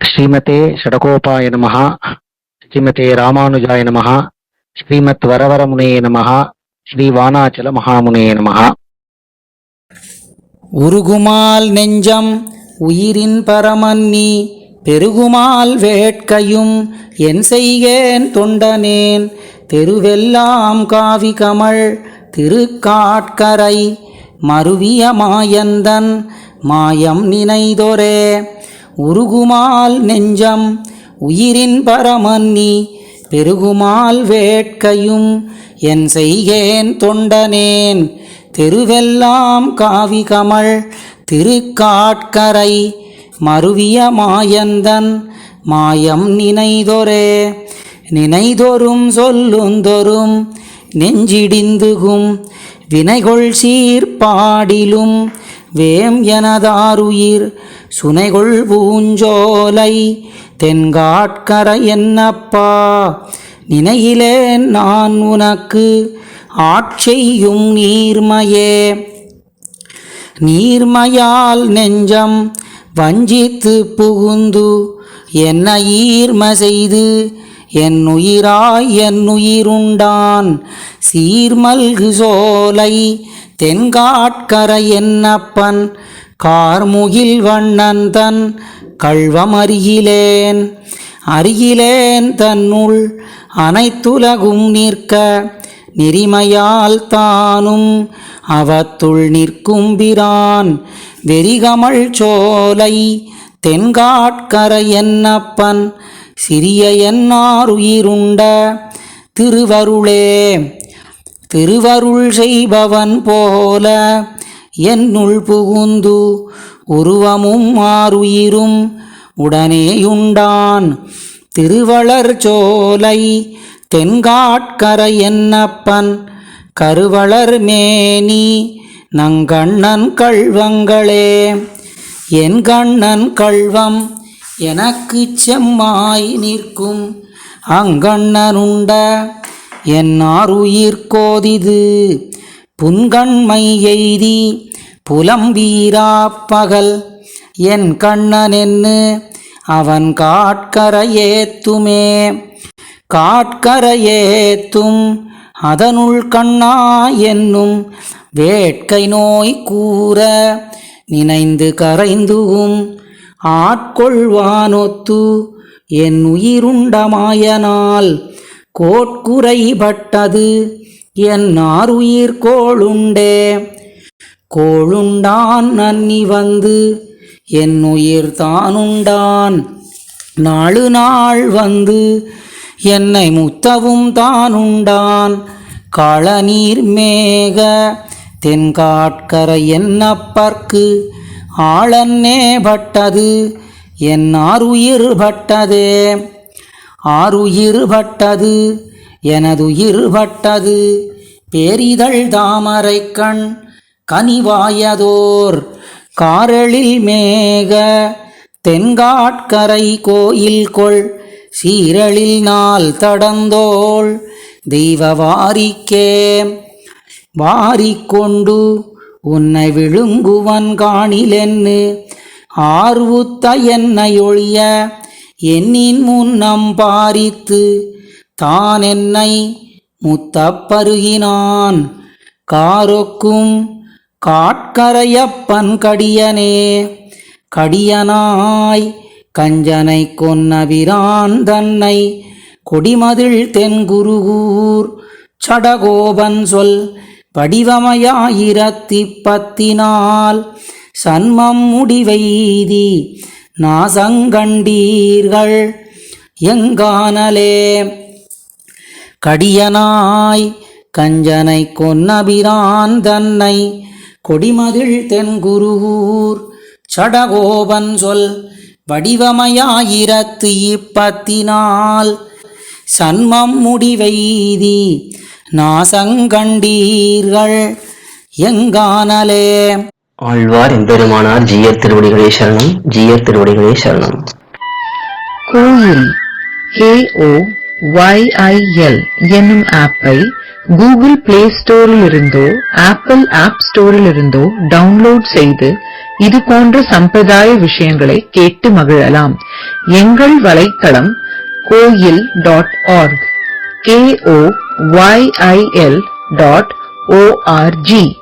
ஸ்ரீமதே ஷடகோபாய நமகா ஸ்ரீமதே ராமானுஜாய நமகா ஸ்ரீமத் வரவரமுனையே நமகா ஸ்ரீ வானாச்சல மகாமுனையே நமகா உருகுமால் நெஞ்சம் உயிரின் பரமன்னி பெருகுமால் வேட்கையும் என் செய்கேன் தொண்டனேன் தெருவெல்லாம் காவி கமழ் திருக்காட்கரை மருவிய மாயந்தன் மாயம் நினைதொரே உருகுமால் நெஞ்சம் உயிரின் பரமன்னி பெருகுமால் வேட்கையும் என் செய்கேன் தொண்டனேன். தெருவெல்லாம் காவி கமல் திருக்காட்கரை மருவிய மாயந்தன் மாயம் நினைதொரே. நினைதொரும் சொல்லுந்தொரும் நெஞ்சிடிந்துகும் வினைகொள் சீர்பாடிலும் வேம் எனதாருயிர் சுனைகொள் பூஞ்சோலை தென்காட்கரை என்னப்பா? நினையிலே நான் உனக்கு ஆட்செய்யும் நீர்மையே. நீர்மையால் நெஞ்சம் வஞ்சித்து புகுந்து என்ன ஈர்ம செய்து என் உயிராய் என் உயிருண்டான் சீர்மல்கு சோலை தென்காட்கரை என்னப்பன் கார்முகில் வண்ணன் தன் கள்வம் அருகிலேன் அருகிலேன் தன்னுள் அனைத்துலகும் நிற்க நெறிமையால் தானும் அவத்துள் நிற்கும் பிரான். வெறிகமள் சோலை தென்காட்கரை என்னப்பன் சிறிய என்னாருயிருண்ட திருவருளே. திருவருள் செய்பவன் போல என்னுள் புகுந்து உருவமும் மாறுயிரும் உடனேயுண்டான். திருவளர் சோலை தென்காட்கரை என்னப்பன்? கருவளர் மேனி நங்கண்ணன் கள்வங்களே. என் கண்ணன் கள்வம் எனக்கு செம்மாய் நிற்கும். அங்கண்ணனுண்ட என்னாருயிர் கோதிது? புன்கண்மை எய்தி புலம்பீரா பகல். என் கண்ணனென்னு அவன் காட்கரையேத்துமே. காட்கரையேத்தும் அதனுள் கண்ணா என்னும் வேட்கை நோய் கூற நினைந்து கரைந்துகும் ஆட்கொள்வானொத்து என் உயிருண்டமாயனால் கோட்குறைபட்டது. என் உயிர் கோளுண்டே? கோளுண்டான் நன்னி வந்து என் உயிர் தானுண்டான். நாலு நாள் வந்து என்னை முத்தவும் தானுண்டான். களநீர் மேக தென்காட்கரை என்னப்பர்க்கு ஆளன்னே பட்டது என் உயிர் பட்டதே? ஆறுயிர்பட்டது. பட்டது எனதுயிர் பட்டது பேரிதழ் தாமரை கண் கனிவாயதோர். காரளில் மேக தென்காட்கரை கோயில் கொள் சீரளில் நாள் தடந்தோள். தெய்வ வாரிக்கே வாரிக்கொண்டு உன்னை விழுங்குவன் காணிலென்னு. ஆர்வுத்த என்னை ஒழிய என்னின் முன்னம் பாரித்து தான் என்னை முத்தப்பருகினான். காரொக்கும் காட்கரையப்பன் கடியனே கடியனாய் கஞ்சனை கொன்னபிரான் தன்னை கொடிமதில் தென்குருகூர் சடகோபன் சொல் வடிவமையாயிரத்தி பத்தினால் சன்மம் முடிவெய்தி நாசங்கண்டீர்கள். எங்கானலே? கடியனாய் கஞ்சனை கொன்னபிரான் தன்னை கொடிமதில் தென்குருகூர் சடகோபன் சொல் வடிவமையாயிரத்து இப்பத்தினால். சன்மம் முடிவெய்தி நாசங்கண்டீர்கள். எங்கானலே? ஆழ்வார் எம்பெருமானார் ஜீயர் திருவடிகளே சரணம் ஜீயர் திருவடிகளே சரணம். கோயில் KO YIL என்னும் ஆப்பை கூகுள் பிளே ஸ்டோரில் இருந்தோ ஆப்பிள் ஆப் ஸ்டோரில் இருந்தோ டவுன்லோட் செய்து இது போன்ற சம்பிரதாய விஷயங்களை கேட்டு மகிழலாம். எங்கள் வலைத்தளம் Koyil dot org K O Y I L dot ORG